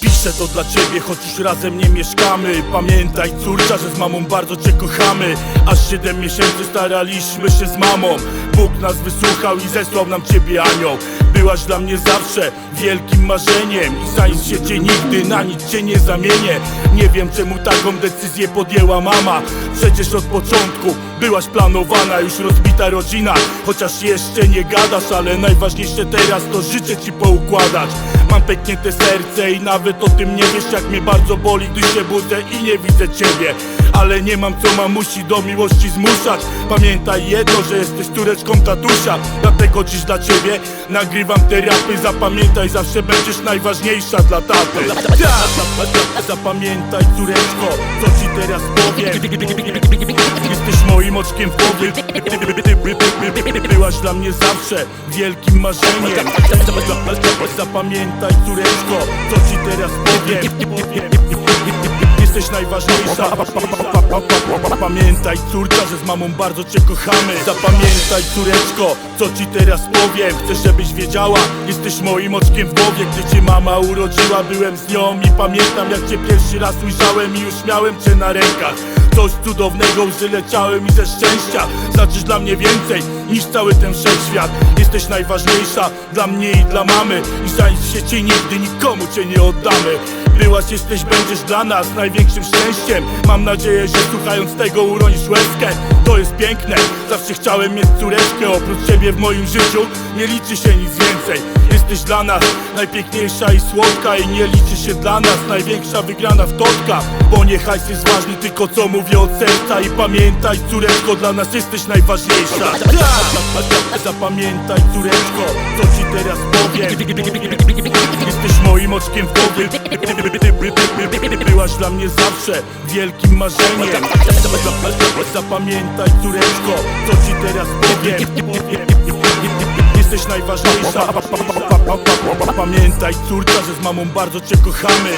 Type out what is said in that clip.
Piszę to dla ciebie, choć już razem nie mieszkamy. Pamiętaj córka, że z mamą bardzo cię kochamy. Aż 7 miesięcy staraliśmy się z mamą. Bóg nas wysłuchał i zesłał nam ciebie anioł Byłaś dla mnie zawsze wielkim marzeniem. I za się cię nigdy na nic cię nie zamienię. Nie wiem czemu taką decyzję podjęła mama. Przecież od początku byłaś planowana Już rozbita rodzina, chociaż jeszcze nie gadasz Ale najważniejsze teraz to życzę ci poukładać. Mam pęknięte serce i nawet o tym nie wiesz Jak mnie bardzo boli, gdy się budzę i nie widzę ciebie Ale nie mam co mamusi do miłości zmuszać. Pamiętaj jedno, że jesteś tureczką tatusia. Dlatego dziś dla ciebie nagrywam te rapy. Zapamiętaj, zawsze będziesz najważniejsza dla taty! Zapamiętaj córeczko, co ci teraz powiem. Jesteś moim oczkiem w głowie. Byłaś dla mnie zawsze wielkim marzeniem. Zapamiętaj córeczko, co ci teraz powiem Jesteś najważniejsza. Pamiętaj córka, że z mamą bardzo cię kochamy. Zapamiętaj córeczko, co ci teraz powiem. Chcę żebyś wiedziała, jesteś moim oczkiem w głowie. Gdy cię mama urodziła, byłem z nią I pamiętam jak cię pierwszy raz ujrzałem I już miałem cię na rękach. Coś cudownego, łzy leciały mi ze szczęścia. Znaczysz dla mnie więcej niż cały ten wszechświat. Jesteś najważniejsza dla mnie i dla mamy. I za nic się ci nigdy nikomu cię nie oddamy Byłaś, jesteś, będziesz dla nas największym szczęściem. Mam nadzieję, że słuchając tego uronisz łezkę. To jest piękne, zawsze chciałem mieć córeczkę. Oprócz ciebie w moim życiu nie liczy się nic więcej Jesteś dla nas najpiękniejsza i słodka I nie liczy się dla nas największa wygrana w totka. Bo nie hajs jest ważny, tylko co mówię od serca I pamiętaj córeczko, dla nas jesteś najważniejsza. Tak! Zapamiętaj córeczko, co ci teraz powiem. Jesteś moim oczkiem w głowie. Byłaś dla mnie zawsze wielkim marzeniem. Zapamiętaj córeczko, co ci teraz powiem Jesteś najważniejsza Pamiętaj córka, że z mamą bardzo cię kochamy